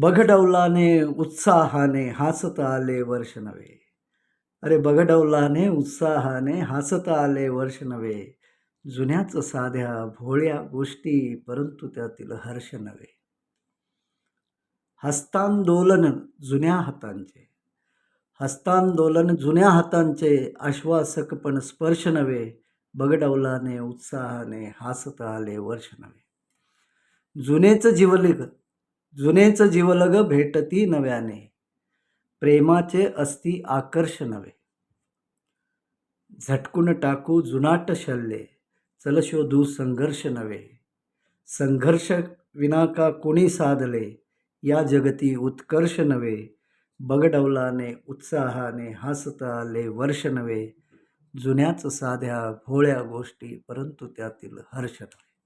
बघडौलाने उत्साहाने हसत आले वर्ष नवे अरे बघडौलाने उत्साहाने हसत आले वर्ष नवे जुन्याच साध्या भोळ्या गोष्टी परंतु त्यातील हर्ष नवे हस्तांदोलन जुन्या हातांचे. हस्तांदोलन जुन्या हातांचे आश्वासक पण स्पर्श नवे बगडौलाने उत्साहाने हसत आले वर्ष नवे जुनेच जीवलग जुनेच जीवलग भेटती नव्याने. प्रेमाचे असती आकर्ष नवे झटकून टाकू जुनाट शल्ये चल शोधू संघर्ष नवे. संघर्ष विना का कोणी साधले या जगती उत्कर्ष नवे. बगडवलाने उत्साहाने हसता आले वर्ष नवे. जुन्याच साध्या भोळ्या गोष्टी परंतु त्यातील हर्ष नवे.